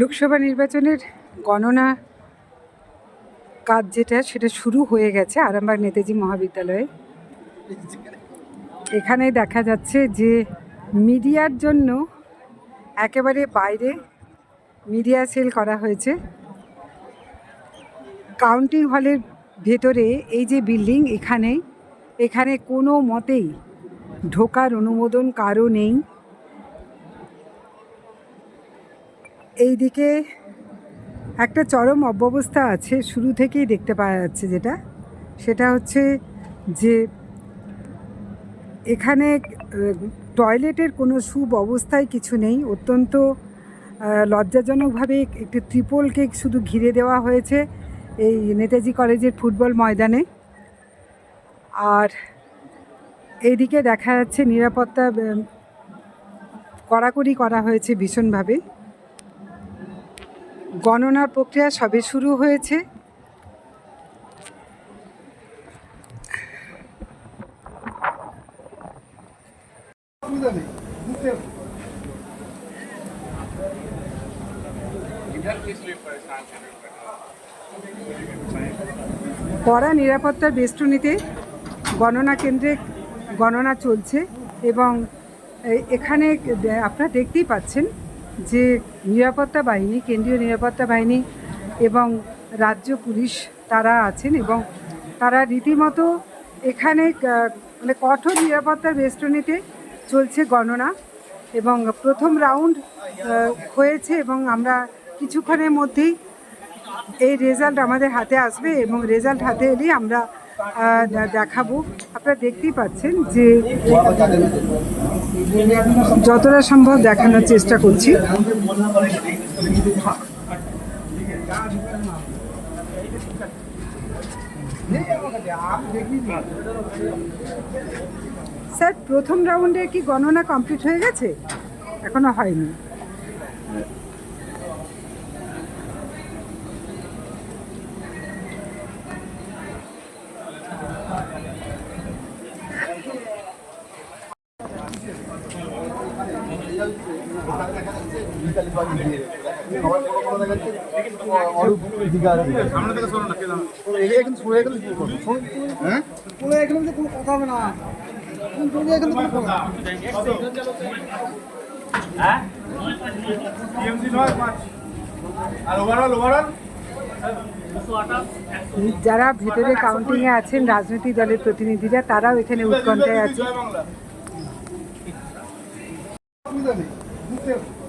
লোকসভা নির্বাচনের গণনা কাজ যেটা, সেটা শুরু হয়ে গেছে আরামবাগ নেতাজি মহাবিদ্যালয়ে। এখানে দেখা যাচ্ছে যে মিডিয়ার জন্য একেবারে বাইরে মিডিয়া সেল করা হয়েছে। কাউন্টিং হলের ভেতরে এই যে বিল্ডিং এখানে এখানে কোনো মতেই ঢোকার অনুমোদন কারও নেই। এইদিকে একটা চরম অব্যবস্থা আছে, শুরু থেকেই দেখতে পাওয়া যাচ্ছে যেটা। সেটা হচ্ছে যে এখানে টয়লেটের কোনো সুব্যবস্থায় কিছু নেই। অত্যন্ত লজ্জাজনকভাবে একটি ত্রিপলকে শুধু ঘিরে দেওয়া হয়েছে এই নেতাজি কলেজের ফুটবল ময়দানে। আর এইদিকে দেখা যাচ্ছে নিরাপত্তা কড়াকড়ি করা হয়েছে ভীষণভাবে। গণনার প্রক্রিয়া সবে শুরু হয়েছে। কড়া নিরাপত্তার বেষ্টনীতে গণনা কেন্দ্রে গণনা চলছে এবং এখানে আপনারা দেখতেই পাচ্ছেন যে নিরাপত্তা বাহিনী, কেন্দ্রীয় নিরাপত্তা বাহিনী এবং রাজ্য পুলিশ তারা আছেন এবং তারা রীতিমতো এখানে মানে কঠোর নিরাপত্তার বেষ্টনীতে চলছে গণনা এবং প্রথম রাউন্ড হয়েছে এবং আমরা কিছুক্ষণের মধ্যেই এই রেজাল্ট আমাদের হাতে আসবে এবং রেজাল্ট হাতে এলেই আমরা দেখাবো। আপনারা দেখতেই পাচ্ছেন যে যতটা সম্ভব দেখানোর চেষ্টা করছি। স্যার, প্রথম রাউন্ডে কি গণনা কমপ্লিট হয়ে গেছে? এখনও হয়নি। যারা ভেতরে কাউন্টিংয়ে আছেন রাজনৈতিক দলের প্রতিনিধিরা তারাও এখানে উৎকণ্ঠায় আছে comida ali. Não tem.